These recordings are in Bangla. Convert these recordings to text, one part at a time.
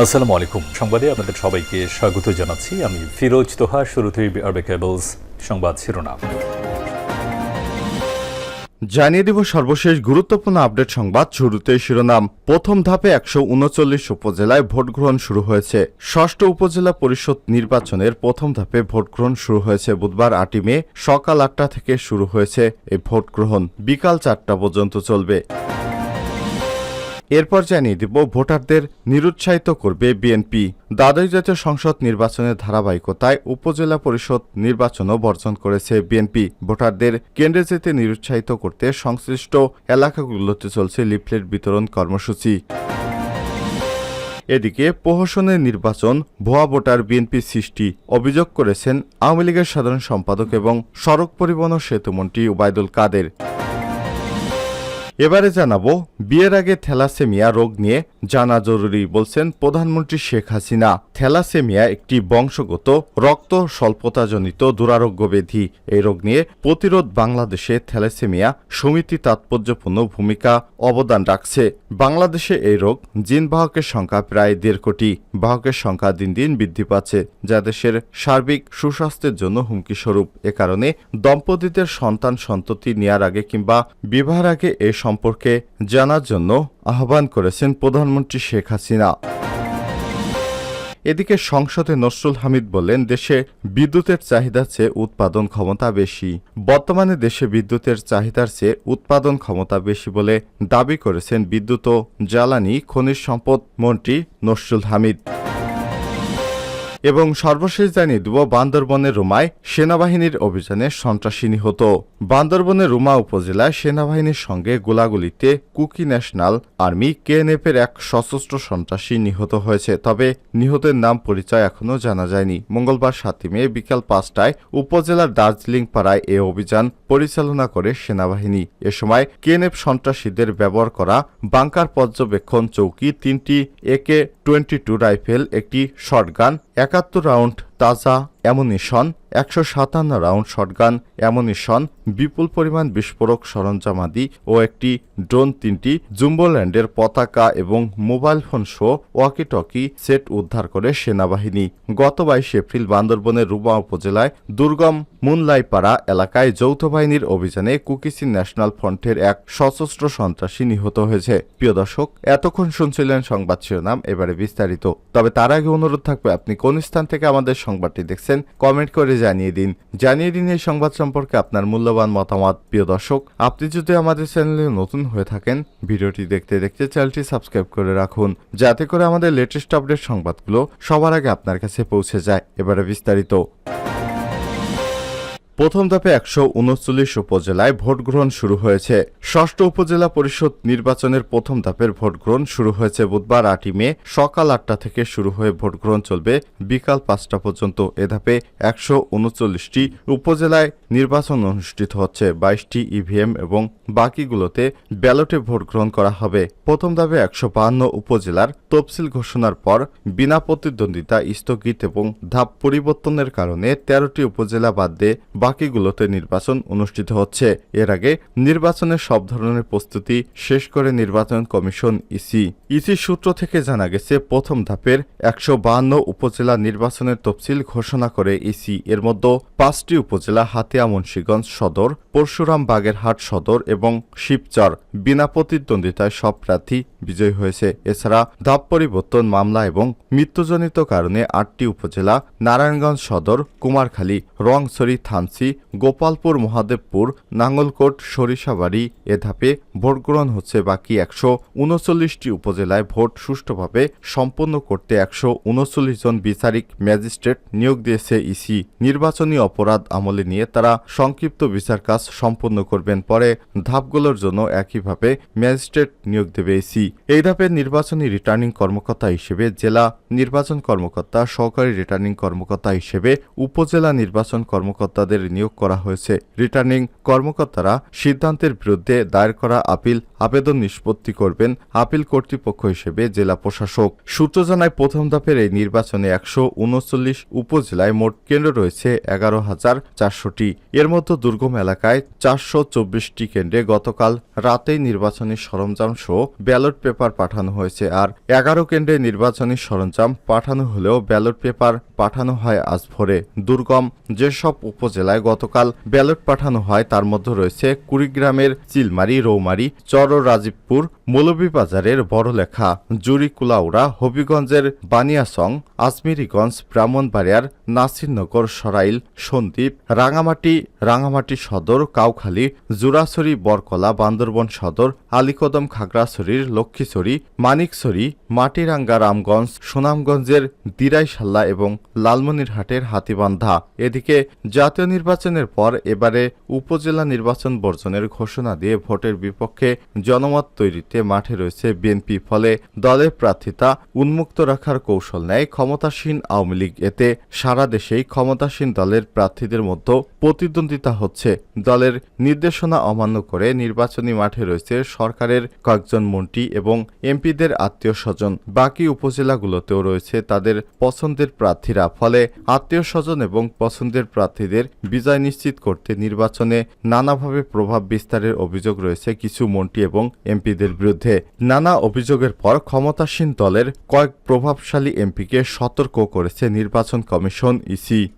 আসসালামু আলাইকুম। সংবাদে আপনাদের সবাইকে স্বাগত জানাচ্ছি। আমি ফিরোজ তোহা, শুরুতেই আরবে কেবলস সংবাদ শিরোনাম। জানিয়ে দিব সর্বশেষ গুরুত্বপূর্ণ আপডেট সংবাদ শুরুতে শিরোনাম। প্রথম ধাপে একশো উনচল্লিশ উপজেলায় ভোট গ্রহণ শুরু হয়েছে। ষষ্ঠ উপজেলা পরিষদ নির্বাচনের প্রথম ধাপে ভোট গ্রহণ শুরু হয়েছে বুধবার আটই মে, সকাল আটটা থেকে শুরু হয়েছে এই ভোট গ্রহণ বিকাল চারটা পর্যন্ত চলবে। এরপর জানিয়ে দিব, ভোটারদের নিরুৎসাহিত করবে বিএনপি। দ্বাদশ জাতীয় সংসদ নির্বাচনের ধারাবাহিকতায় উপজেলা পরিষদ নির্বাচনও বর্জন করেছে বিএনপি। ভোটারদের কেন্দ্রে যেতে নিরুৎসাহিত করতে সংশ্লিষ্ট এলাকাগুলোতে চলছে লিফলেট বিতরণ কর্মসূচি। এদিকে প্রহসনের নির্বাচন, ভুয়া ভোটার বিএনপি সৃষ্টি, অভিযোগ করেছেন আওয়ামী লীগের সাধারণ সম্পাদক এবং সড়ক পরিবহন সেতুমন্ত্রী ওবায়দুল কাদের। এবারে জানাব, বিয়ের আগে থ্যালাসেমিয়া রোগ নিয়ে জানা জরুরি বলছেন প্রধানমন্ত্রী শেখ হাসিনা। থ্যালাসেমিয়া একটি বংশগত, রক্ত স্বল্পতাজনিত দুরারোগ্য ব্যাধি এই রোগ নিয়ে প্রতিরোধ বাংলাদেশে থ্যালাসেমিয়া সমিতি তাৎপর্যপূর্ণ ভূমিকা অবদান রাখছে। বাংলাদেশে এই রোগ জিন বাহকের সংখ্যা প্রায় দেড় কোটি। বাহকের সংখ্যা দিন দিন বৃদ্ধি পাচ্ছে, যা দেশের সার্বিক সুস্বাস্থ্যের জন্য হুমকি স্বরূপ এ কারণে দম্পতিদের সন্তান সন্ততি নেয়ার আগে কিংবা বিবাহের আগে এ সম্পর্কে জানার জন্য আহ্বান করেছেন প্রধানমন্ত্রী শেখ হাসিনা। এদিকে সংসদে নসরুল হামিদ বললেন, দেশে বিদ্যুতের চাহিদার চেয়ে উৎপাদন ক্ষমতা বেশি। বর্তমানে দেশে বিদ্যুতের চাহিদার চেয়ে উৎপাদন ক্ষমতা বেশি বলে দাবি করেছেন বিদ্যুৎ ও জ্বালানি খনিজ সম্পদ মন্ত্রী নসরুল হামিদ। এবং সর্বশেষ জানিয়ে দেব বান্দরবনের রুমায় সেনাবাহিনীর অভিযানে সন্ত্রাসী নিহত। বান্দরবনের রুমা উপজেলায় সেনাবাহিনীর সঙ্গে গোলাগুলিতে কুকি ন্যাশনাল আর্মি কেএনএফের এক সশস্ত্র সন্ত্রাসী নিহত হয়েছে। তবে নিহতের নাম পরিচয় এখনও জানা যায়নি। মঙ্গলবার সাতই মে বিকাল পাঁচটায় উপজেলার দার্জিলিং পাড়ায় এ অভিযান পরিচালনা করে সেনাবাহিনী। এ সময় কেএনএফ সন্ত্রাসীদের ব্যবহার করা বাংকার পর্যবেক্ষণ চৌকি তিনটি একে টোয়েন্টি টু রাইফেল, একটি শটগান একাত্তর রাউন্ড তাজা অ্যামুনিশন একশো সাতান্ন রাউন্ড শটগান অ্যামুনিশন বিপুল পরিমাণ বিস্ফোরক সরঞ্জামাদি ও একটি ড্রোন, তিনটি জুম্বোল্যান্ডের পতাকা এবং মোবাইল ফোন শো ওয়াকি টকি সেট উদ্ধার করে সেনাবাহিনী। গত বাইশ এপ্রিল বান্দরবনের রুবা উপজেলায় দুর্গম মুনলাইপাড়া এলাকায় যৌথ বাহিনীর অভিযানে কুকিসি ন্যাশনাল ফ্রন্টের এক সশস্ত্র সন্ত্রাসী নিহত হয়েছে। প্রিয় দর্শক, এতক্ষণ শুনছিলেন সংবাদ শিরোনাম, এবারে বিস্তারিত। তবে তার আগে অনুরোধ থাকবে, আপনি কোন স্থান থেকে আমাদের সংবাদটি দেখছেন কমেন্ট করে জানিয়ে দিন। জানিয়ে দিন এই সংবাদ সম্পর্কে আপনার মূল্যবান মতামত। প্রিয় দর্শক, আপনি যদি আমাদের চ্যানেলে নতুন হয়ে থাকেন, ভিডিওটি দেখতে দেখতে চ্যানেলটি সাবস্ক্রাইব করে রাখুন, যাতে করে আমাদের লেটেস্ট আপডেট সংবাদগুলো সবার আগে আপনার কাছে পৌঁছে যায়। এবারে বিস্তারিত। প্রথম ধাপে একশো উনচল্লিশ উপজেলায় ভোট গ্রহণ শুরু হয়েছে। ষষ্ঠ উপজেলা পরিষদ নির্বাচনের প্রথম ধাপের ভোট গ্রহণ শুরু হয়েছে বুধবার আটই মে সকাল আটটা থেকে শুরু হয়ে ভোট গ্রহণ চলবে বিকাল পাঁচটা পর্যন্ত। এ ধাপে একশো উনচল্লিশটি উপজেলায় নির্বাচন অনুষ্ঠিত হচ্ছে, বাইশটি ইভিএম এবং বাকিগুলোতে ব্যালটে ভোট গ্রহণ করা হবে। প্রথম ধাপে একশো বাহান্ন উপজেলার তফসিল ঘোষণার পর বিনা প্রতিদ্বন্দ্বিতা স্থগিত এবং ধাপ পরিবর্তনের কারণে তেরোটি উপজেলা বাদ দিয়ে বাকিগুলোতে নির্বাচন অনুষ্ঠিত হচ্ছে। এর আগে নির্বাচনের সব ধরনের প্রস্তুতি শেষ করে নির্বাচন কমিশন ইসি। ইসি সূত্র থেকে জানা গেছে, প্রথম ধাপের একশো উপজেলা নির্বাচনের তফসিল ঘোষণা করে ইসি। এর মধ্যে পাঁচটি উপজেলা হাতিয়া, মুন্সীগঞ্জ সদর, পরশুরাম, বাগেরহাট সদর এবং শিবচর বিনা প্রতিদ্বন্দ্বিতায় সব প্রার্থী বিজয়ী হয়েছে। এছাড়া ধাপ পরিবর্তন মামলা এবং মৃত্যুজনিত কারণে আটটি উপজেলা নারায়ণগঞ্জ সদর, কুমারখালী, রংছড়ি থানসি গোপালপুর মহাদেবপুর, নাঙ্গলকোট, সরিষাবাড়ি এ ধাপে ভোট গ্রহণ হচ্ছে বাকি একশো উনচল্লিশটি উপজেলায় ভোট সুষ্ঠুভাবে সম্পন্ন করতে একশো উনচল্লিশ জন বিচারিক ম্যাজিস্ট্রেট নিয়োগ দিয়েছে ইসি। নির্বাচনী অপরাধ আমলে নিয়ে তারা সংক্ষিপ্ত বিচার কাজ সম্পন্ন করবেন, পরে ধাপগুলোর জন্য একইভাবে ম্যাজিস্ট্রেট নিয়োগ দেবে ইসি। এই ধাপে নির্বাচনী রিটার্নিং কর্মকর্তা হিসেবে জেলা নির্বাচন কর্মকর্তা, সহকারী রিটার্নিং কর্মকর্তা হিসেবে উপজেলা নির্বাচন কর্মকর্তাদের নিয়োগ করা হয়েছে। রিটার্নিং কর্মকর্তারা সিদ্ধান্তের বিরুদ্ধে দায়ের করা আপিল আবেদন নিষ্পত্তি করবেন আপিল কর্তৃপক্ষ হিসেবে জেলা প্রশাসক। সূত্র জানায়, প্রথম ধাপের এই নির্বাচনে একশো উনচল্লিশ উপজেলায় মোট কেন্দ্র রয়েছে এগারো হাজার চারশোটি। এর মধ্যে দুর্গম এলাকায় চারশো চব্বিশটি কেন্দ্রে গতকাল রাতেই নির্বাচনী সরঞ্জাম সহ ব্যালট পেপার পাঠানো হয়েছে আর এগারো কেন্দ্রে নির্বাচনী সরঞ্জাম পাঠানো হলেও ব্যালট পেপার পাঠানো হয় আজ ভোরে। দুর্গম যেসব উপজেলায় গতকাল ব্যালট পাঠানো হয়, তার মধ্যে রয়েছে কুড়িগ্রামের চিলমারি, রৌমারি, চর রাজীবপুর মৌলভীবাজারের বড়লেখা জুরিকুলাউড়া হবিগঞ্জের বানিয়াসং আজমিরিগঞ্জ ব্রাহ্মণবাড়িয়ার নাসিরনগর সরাইল, সন্দ্বীপ, রাঙামাটি রাঙামাটি সদর, কাউখালী, জুরাছড়ি, বরকলা, বান্দরবন সদর, আলীকদম খাগড়াছড়ির লক্ষ্মীছড়ি, মানিকছড়ি, মাটিরাঙ্গা রামগঞ্জ, সুনামগঞ্জের দিরাইশাল্লা এবং লালমনিরহাটের হাতিবান্ধা। এদিকে জাতীয় নির্বাচনের পর এবারে উপজেলা নির্বাচন বর্জনের ঘোষণা দিয়ে ভোটের বিপক্ষে জনমত তৈরিতে মাঠে রয়েছে বিএনপি। ফলে দলের প্রার্থিতা উন্মুক্ত রাখার কৌশল নেয় ক্ষমতাসীন আওয়ামী লীগ। এতে সারা দেশেই ক্ষমতাসীন দলের প্রার্থীদের মধ্যে প্রতিদ্বন্দ্বিতা হচ্ছে। দলের নির্দেশনা অমান্য করে নির্বাচনী মাঠে রয়েছে সরকারের কয়েকজন মন্ত্রী এবং এমপিদের আত্মীয় স্বজন বাকি উপজেলাগুলোতেও রয়েছে তাদের পছন্দের প্রার্থীরা। ফলে আত্মীয় স্বজন এবং পছন্দের প্রার্থীদের বিজয় নিশ্চিত করতে নির্বাচনে নানাভাবে প্রভাব বিস্তারের অভিযোগ রয়েছে কিছু মন্ত্রী এবং এমপিদের বিরুদ্ধে। নানা অভিযোগের পর ক্ষমতাসীন দলের কয়েক প্রভাবশালী এমপিকে সতর্ক করেছে নির্বাচন কমিশন। ইসি।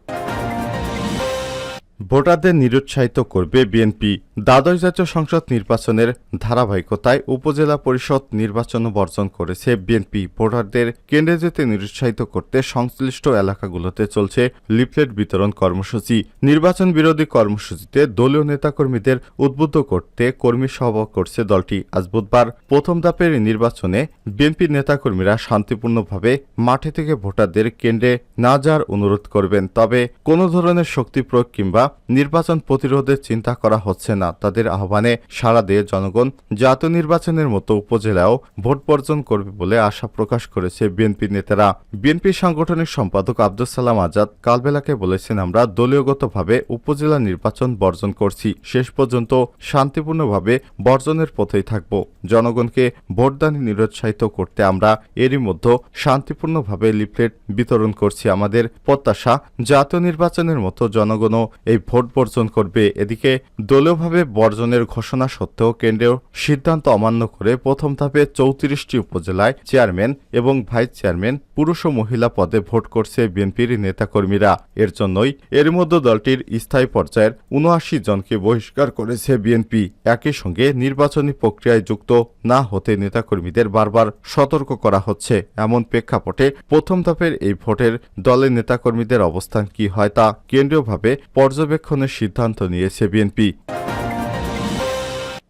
ভোটারদের নিরুৎসাহিত করবে বিএনপি। দ্বাদশ জাতীয় সংসদ নির্বাচনের ধারাবাহিকতায় উপজেলা পরিষদ নির্বাচন বর্জন করেছে বিএনপি। ভোটারদের কেন্দ্রে যেতে নিরুৎসাহিত করতে সংশ্লিষ্ট এলাকাগুলোতে চলছে লিফলেট বিতরণ কর্মসূচি। নির্বাচন বিরোধী কর্মসূচিতে দলীয় নেতাকর্মীদের উদ্বুদ্ধ করতে কর্মী সভা করছে দলটি। আজ বুধবার প্রথম ধাপের নির্বাচনে বিএনপি নেতাকর্মীরা শান্তিপূর্ণভাবে মাঠে থেকে ভোটারদের কেন্দ্রে না যাওয়ার অনুরোধ করবেন। তবে কোনো ধরনের শক্তি প্রয়োগ কিংবা নির্বাচন প্রতিরোধের চিন্তা করা হচ্ছে না। তাদের আহ্বানে সাড়া দিয়ে জনগণ জাতীয় নির্বাচনের মতো উপজেলায়ও ভোট বর্জন করবে বলে আশা প্রকাশ করেছে বিএনপি নেতারা। বিএনপি সাংগঠনিক সম্পাদক আব্দুল সালাম আজাদ কালবেলাকে বলেছেন, আমরা দলীয়গতভাবে উপজেলা নির্বাচন বর্জন করছি। শেষ পর্যন্ত শান্তিপূর্ণভাবে বর্জনের পথেই থাকব। জনগণকে ভোটদানে নিরুৎসাহিত করতে আমরা এরই মধ্যে শান্তিপূর্ণভাবে লিফলেট বিতরণ করছি। আমাদের প্রত্যাশা, জাতীয় নির্বাচনের মতো জনগণও এই ভোট বর্জন করবে। এদিকে দলীয়ভাবে বর্জনের ঘোষণা সত্ত্বেও কেন্দ্রীয় সিদ্ধান্ত অমান্য করে প্রথম ধাপে চৌত্রিশটি উপজেলায় চেয়ারম্যান এবং ভাইস চেয়ারম্যান পুরুষ ও মহিলা পদে ভোট করছে বিএনপির নেতাকর্মীরা। এর জন্যই এর মধ্যে দলটির স্থায়ী পর্যায়ের উনআশি জনকে বহিষ্কার করেছে বিএনপি। একই সঙ্গে নির্বাচনী প্রক্রিয়ায় যুক্ত না হতে নেতাকর্মীদের বারবার সতর্ক করা হচ্ছে। এমন প্রেক্ষাপটে প্রথম ধাপের এই ভোটের দলের নেতাকর্মীদের অবস্থান কি হয় তা কেন্দ্রীয়ভাবে পর্যবেক্ষণের সিদ্ধান্ত নিয়েছে বিএনপি।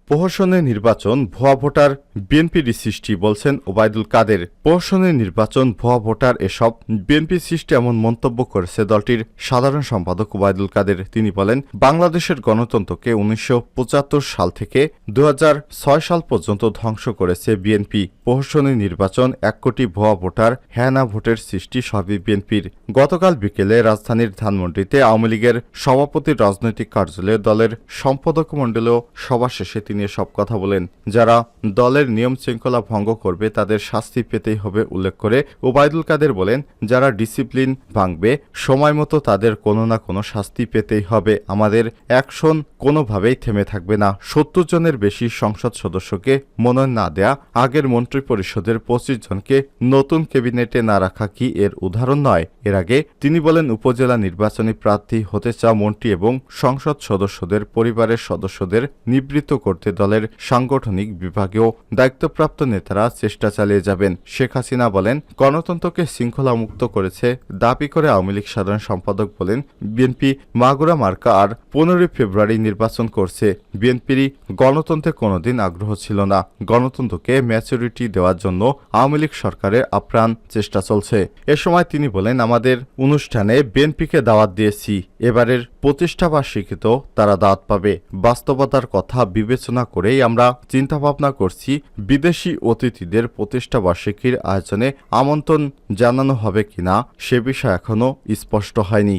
প্রহসনের নির্বাচন, ভুয়া ভোটার বিএনপির সৃষ্টি বলছেন ওবায়দুল কাদের। প্রহসনের নির্বাচন, ভুয়া ভোটার এসব বিএনপি সৃষ্টি এমন মন্তব্য করেছে দলটির সাধারণ সম্পাদক ওবায়দুল কাদের। তিনি বলেন, বাংলাদেশের গণতন্ত্রকে উনিশশো পঁচাত্তর সাল থেকে দু হাজার ছয় সাল পর্যন্ত ধ্বংস করেছে বিএনপি। প্রহসনের নির্বাচন, এক কোটি ভুয়া ভোটার হ্যাঁ না ভোটের সৃষ্টি সবই বিএনপির। গতকাল বিকেলে রাজধানীর ধানমন্ডিতে আওয়ামী লীগের সভাপতির রাজনৈতিক কার্যালয়ে দলের সম্পাদক মণ্ডলেও সভা শেষে তিনি সব কথা বলেন। যারা দলের নিয়ম শৃঙ্খলা ভঙ্গ করবে, তাদের শাস্তি পেতেই হবে উল্লেখ করে ওবায়দুল কাদের বলেন, যারা ডিসিপ্লিন ভাঙবে, সময় মতো তাদের কোনো না কোনো শাস্তি পেতেই হবে। আমাদের অ্যাকশন কোনোভাবেই থেমে থাকবে না। সত্তর জনের বেশি সংসদ সদস্যকে মনোনয়ন না দেয়া, আগের মন্ত্রী পরিষদের পঁচিশ জনকে নতুন ক্যাবিনেটে না রাখা কি এর উদাহরণ নয়? এর আগে তিনি বলেন, উপজেলা নির্বাচনী প্রার্থী হতে চাওয়া মন্ত্রী এবং সংসদ সদস্যদের, পরিবারের সদস্যদের নিবৃত্ত করতে দলের সাংগঠনিক বিভাগেও দায়িত্বপ্রাপ্ত নেতারা চেষ্টা চালিয়ে যাবেন। শেখ হাসিনা বলেন, গণতন্ত্রকে শৃঙ্খলামুক্ত করেছে দাবি করে আওয়ামী লীগ সাধারণ সম্পাদক বলেন, বিএনপি মাগুরা মার্কা আর পনেরোই ফেব্রুয়ারি নির্বাচন করছে। বিএনপিরই গণতন্ত্রে কোনোদিন আগ্রহ ছিল না। গণতন্ত্রকে ম্যাচুরিটি দেওয়ার জন্য আওয়ামী লীগ সরকারের আপ্রাণ চেষ্টা চলছে। এ সময় তিনি বলেন, আমাদের অনুষ্ঠানে বিএনপিকে দাওয়াত দিয়েছি। এবারের প্রতিষ্ঠাবার্ষিকীতেও তারা দাঁত পাবে। বাস্তবতার কথা বিবেচনা করেই আমরা চিন্তা ভাবনা করছি, বিদেশি অতিথিদের প্রতিষ্ঠাবার্ষিকীর আয়োজনে আমন্ত্রণ জানানো হবে কিনা সে বিষয় এখনও স্পষ্ট হয়নি।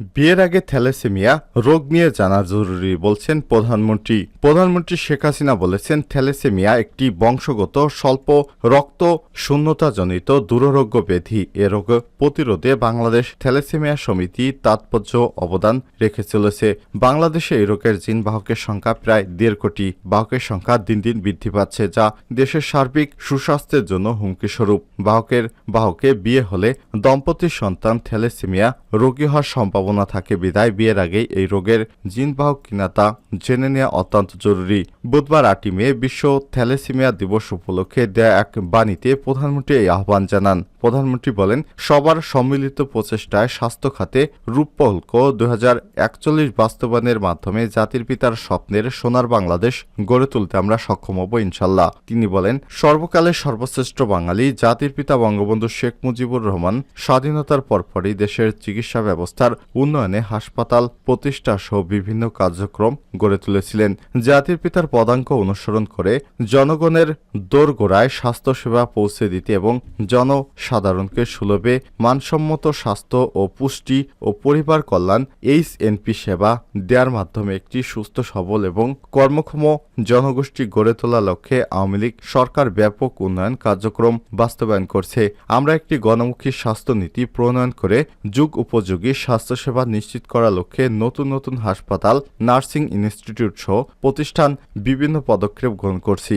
বিয়ের আগে থ্যালেসেমিয়া রোগ নিয়ে জানা জরুরি বলছেন প্রধানমন্ত্রী। প্রধানমন্ত্রী শেখ হাসিনা বলেছেন, থ্যালেসেমিয়া একটি বংশগত স্বল্প রক্ত শূন্যতাজনিত দুরারোগ্য ব্যাধি। এ রোগ প্রতিরোধে বাংলাদেশ থ্যালেসেমিয়া সমিতি তাৎপর্য অবদান রেখে চলেছে বাংলাদেশে এই রোগের জিন বাহকের সংখ্যা প্রায় দেড় কোটি। বাহকের সংখ্যা দিন দিন বৃদ্ধি পাচ্ছে, যা দেশের সার্বিক সুস্বাস্থ্যের জন্য হুমকি স্বরূপ বাহকের বাহকে বিয়ে হলে দম্পতির সন্তান থ্যালেসেমিয়া রোগী হওয়ার সম্ভাবনা থাকে। বিদায় বিয়ের আগেই এই রোগের জিনবাহক কিনা তা জেনে নেওয়া অত্যন্ত জরুরি। বুধবার আটই মে বিশ্ব থ্যালেসেমিয়া দিবস উপলক্ষে দেয়া এক বাণীতে প্রধানমন্ত্রী এই আহ্বান জানান। প্রধানমন্ত্রী বলেন, সবার সম্মিলিত প্রচেষ্টায় স্বাস্থ্য খাতে রূপকল্প দু বাস্তবায়নের মাধ্যমে জাতির পিতার স্বপ্নের সোনার বাংলাদেশ গড়ে তুলতে আমরা সক্ষম হব ইনশাল্লাহ। তিনি বলেন সর্বকালের সর্বশ্রেষ্ঠ বাঙালি জাতির পিতা বঙ্গবন্ধু শেখ মুজিবুর রহমান স্বাধীনতার পরপরই দেশের চিকিৎসা ব্যবস্থার উন্নয়নে হাসপাতাল প্রতিষ্ঠা সহ বিভিন্ন কার্যক্রম গড়ে তুলেছিলেন। জাতির পিতার পদাঙ্ক অনুসরণ করে জনগণের দোরগোড়ায় স্বাস্থ্যসেবা পৌঁছে দিতে এবং জনসাধারণকে সুলভে মানসম্মত স্বাস্থ্য ও পুষ্টি ও পরিবার কল্যাণ এইচ এনপি সেবা দেওয়ার মাধ্যমে একটি সুস্থ, সবল এবং কর্মক্ষম জনগোষ্ঠী গড়ে তোলার লক্ষ্যে আওয়ামী লীগ সরকার ব্যাপক উন্নয়ন কার্যক্রম বাস্তবায়ন করছে। আমরা একটি গণমুখী স্বাস্থ্যনীতি প্রণয়ন করে যুগ উপযোগী স্বাস্থ্যসেবা নিশ্চিত করার লক্ষ্যে নতুন নতুন হাসপাতাল, নার্সিং ইনস্টিটিউট সহ প্রতিষ্ঠান বিভিন্ন পদক্ষেপ গ্রহণ করছি।